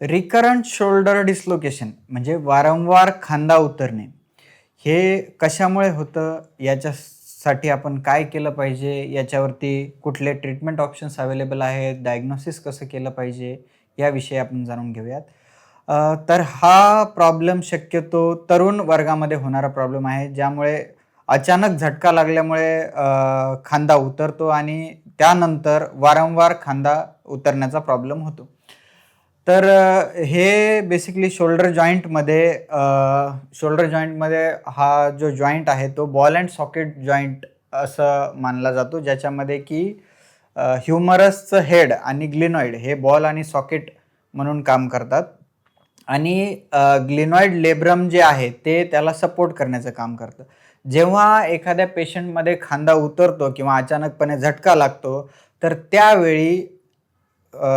Recurrent shoulder dislocation म्हणजे वारंवार खांदा उतरणे हे कशामुळे होतं? याच्यासाठी आपण काय केलं पाहिजे? याच्यावरती कुठले ट्रीटमेंट ऑप्शन्स अवेलेबल आहेत? डायग्नोसिस कसं केलं पाहिजे? याविषयी आपण जाणून घेऊयात. तर हा प्रॉब्लेम शक्यतो तरुण वर्गामध्ये होणारा प्रॉब्लेम आहे ज्यामुळे अचानक झटका लागल्यामुळे खांदा उतरतो आणि त्यानंतर वारंवार खांदा उतरण्याचा प्रॉब्लेम होतो. तर हे बेसिकली शोल्डर जॉईंटमध्ये शोल्डर जॉईंटमध्ये हा जो जॉईंट आहे तो बॉल अँड सॉकेट जॉईंट असं मानला जातो. ज्याच्यामध्ये की ह्युमरसचं हेड आणि ग्लिनॉइड हे बॉल आणि सॉकेट म्हणून काम करतात. आणि ग्लिनॉइड लेब्रम जे आहे ते त्याला सपोर्ट करण्याचं काम करतं. जेव्हा एखाद्या पेशंटमध्ये खांदा उतरतो किंवा अचानकपणे झटका लागतो तर त्यावेळी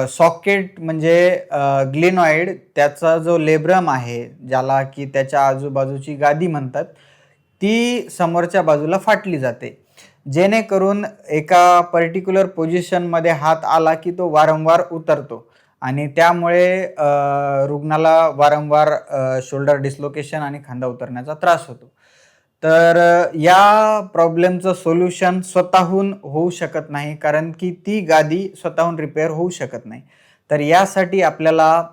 सॉकेट म्हणजे ग्लिनॉइड त्याचा जो लेब्रम आहे ज्याला की त्याच्या आजूबाजूची गादी म्हणतात ती समोरच्या बाजूला फाटली जाते. जेणेकरून एका पर्टिक्युलर पोझिशनमध्ये हात आला की तो वारंवार उतरतो. आणि त्यामुळे रुग्णाला वारंवार शोल्डर डिस्लोकेशन आणि खांदा उतरण्याचा त्रास होतो. तर या प्रॉब्लेमचं सोल्युशन स्वतःहून होऊ शकत नाही कारण की ती गादी स्वतःहून रिपेअर होऊ शकत नाही. तर यासाठी आपल्याला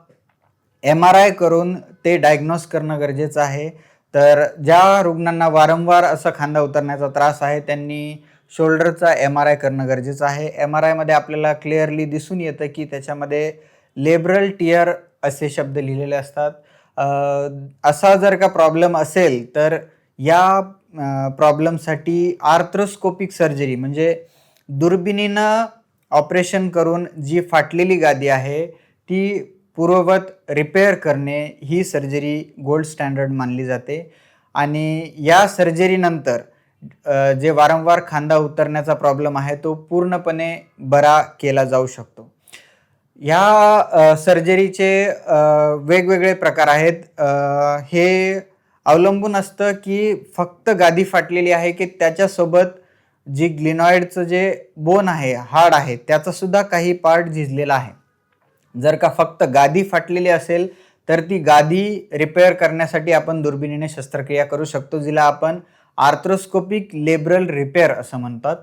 एम आर आय करून ते डायग्नोस करणं गरजेचं आहे. तर ज्या रुग्णांना वारंवार असं खांदा उतरण्याचा त्रास आहे त्यांनी शोल्डरचा एम आर आय करणं गरजेचं आहे. एम आर आयमध्ये आपल्याला क्लिअरली दिसून येतं की त्याच्यामध्ये लेबरल टियर असे शब्द लिहिलेले असतात. असा जर का प्रॉब्लेम असेल तर या प्रॉब्लेमसाठी आर्थ्रोस्कोपिक सर्जरी म्हणजे दुर्बिणीनं ऑपरेशन करून जी फाटलेली गादी आहे ती पूर्ववत रिपेअर करणे ही सर्जरी गोल्ड स्टँडर्ड मानली जाते. आणि या सर्जरीनंतर जे वारंवार खांदा उतरण्याचा प्रॉब्लेम आहे तो पूर्णपणे बरा केला जाऊ शकतो. ह्या सर्जरीचे वेगवेगळे प्रकार आहेत. हे अवलंबून असतं की फक्त गादी फाटलेली आहे की त्याच्यासोबत जी ग्लिनॉइडचं जे बोन आहे हाड आहे त्याचा सुद्धा काही पार्ट झिजलेला आहे. जर का फक्त गादी फाटलेली असेल तर ती गादी रिपेअर करण्यासाठी आपण दुर्बिणीने शस्त्रक्रिया करू शकतो जिला आपण आर्थ्रोस्कोपिक लेबरल रिपेअर असं म्हणतात.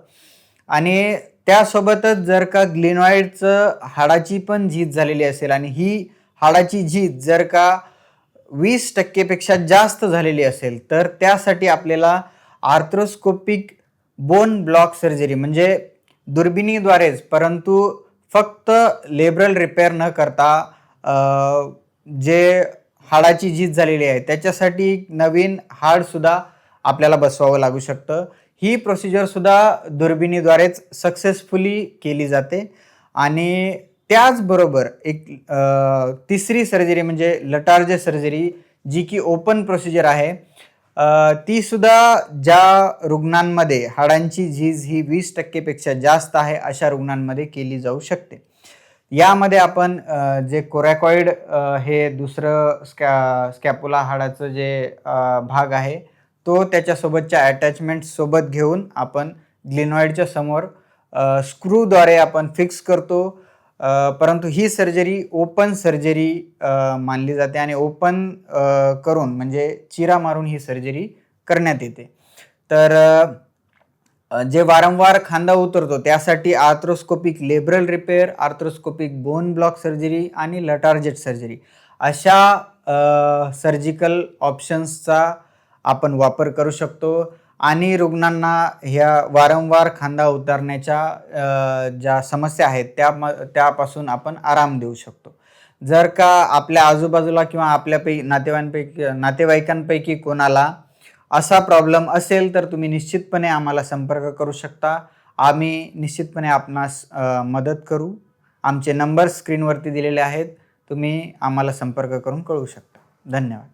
आणि त्यासोबतच जर का ग्लिनॉइडचं हाडाची पण झीज झालेली असेल आणि ही हाडाची झीज जर का वीस टक्केपेक्षा जास्त झालेली असेल तर त्यासाठी आपल्याला आर्थ्रोस्कोपिक बोन ब्लॉक सर्जरी म्हणजे दुर्बिणीद्वारेच परंतु फक्त लेबरल रिपेअर न करता जे हाडाची झीज झालेली आहे त्याच्यासाठी नवीन हाडसुद्धा आपल्याला बसवावं लागू शकतं. ही प्रोसिजरसुद्धा दुर्बिणीद्वारेच सक्सेसफुली केली जाते. आणि त्याचबरोबर एक तिसरी सर्जरी म्हणजे लटार्ज सर्जरी जी की ओपन प्रोसिजर आहे. ती सुद्धा ज्या रुग्णांमध्ये हाडांची झीज ही वीस टक्केपेक्षा जास्त आहे अशा रुग्णांमध्ये केली जाऊ शकते. यामध्ये आपण जे कोरॅकॉइड हे दुसरं स्कॅ स्कॅपुला हाडाचं जे भाग आहे तो त्याच्यासोबतच्या अटॅचमेंटसोबत घेऊन आपण ग्लिनॉइडच्या समोर स्क्रूद्वारे आपण फिक्स करतो. परंतु ही सर्जरी ओपन सर्जरी मानली जाते आणि ओपन करून म्हणजे चिरा मारून ही सर्जरी करण्यात येते. तर जे वारंवार खांदा उतरतो त्यासाठी arthroscopic labral repair arthroscopic bone block surgery आणि लटार्जेट सर्जरी अशा सर्जिकल ऑप्शन्सचा आपण वापर करू शकतो. आणि रुग्णांना ह्या वारंवार खांदा उतरण्याच्या ज्या समस्या आहेत त्या म त्यापासून आपण आराम देऊ शकतो. जर का आपल्या आजूबाजूला किंवा आपल्यापैकी नातेवाईकांपैकी नातेवाईकांपैकी कोणाला असा प्रॉब्लेम असेल तर तुम्ही निश्चितपणे आम्हाला संपर्क करू शकता. आम्ही निश्चितपणे आपणास मदत करू. आमचे नंबर स्क्रीनवरती दिलेले आहेत. तुम्ही आम्हाला संपर्क करून कळवू शकता. धन्यवाद.